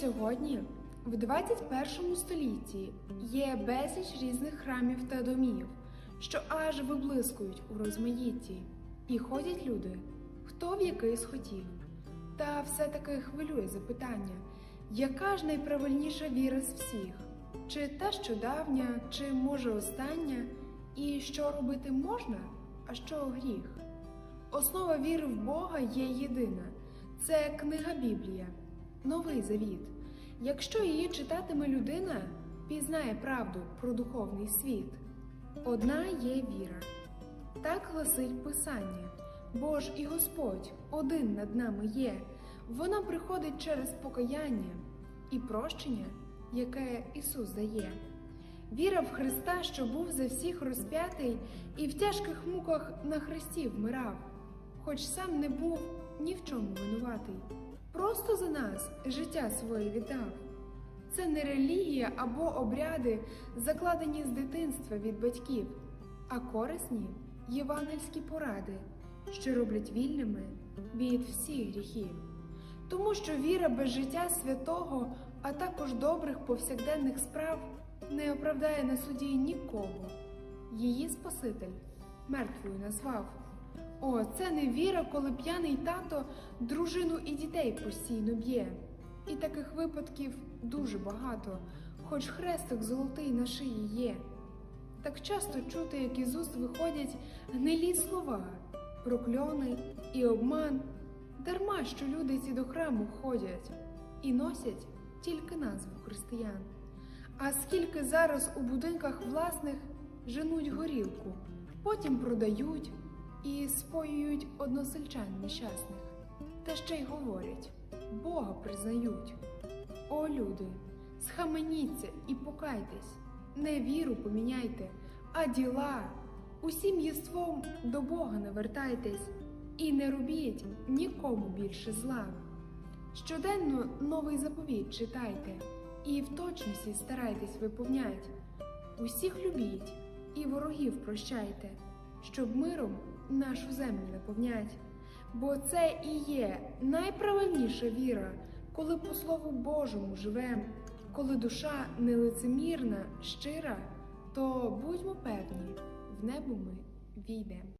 Сьогодні, в 21 столітті, є безліч різних храмів та домів, що аж виблискують у розмаїтті, і ходять люди, хто в який схотів. Та все-таки хвилює запитання, яка ж найправильніша віра з всіх? Чи та, що давня, чи може остання, і що робити можна, а що гріх? Основа віри в Бога є єдина це книга Біблія, Новий Завіт. Якщо її читатиме людина, пізнає правду про духовний світ. Одна є віра. Так гласить Писання. Бо ж і Господь один над нами є. Вона приходить через покаяння і прощення, яке Ісус дає. Віра в Христа, що був за всіх розп'ятий і в тяжких муках на хресті вмирав, хоч сам не був ні в чому винуватий. Просто за нас життя своє віддав. Це не релігія або обряди, закладені з дитинства від батьків, а корисні євангельські поради, що роблять вільними від всіх гріхів. Тому що віра без життя святого, а також добрих повсякденних справ не оправдає на суді нікого. Її Спаситель мертвою назвав. О, це не віра, коли п'яний тато дружину і дітей постійно б'є. І таких випадків дуже багато, хоч хрестик золотий на шиї є. Так часто чути, як із уст виходять гнилі слова, прокльони і обман, дарма що люди ці до храму ходять і носять тільки назву християн. А скільки зараз у будинках власних женуть горілку, потім продають і споюють односельчан нещасних, та ще й говорять Бога признають. О, люди, схаменіться і покайтесь, не віру поміняйте, а діла. Усім єством до Бога навертайтесь і не робіть нікому більше зла. Щоденно новий заповіт читайте і в точності старайтесь виповнять. Усіх любіть і ворогів прощайте, щоб миром нашу землю наповнять. Бо це і є найправильніша віра, коли по Слову Божому живем, коли душа нелицемірна, щира, то будьмо певні, в небо ми війдем.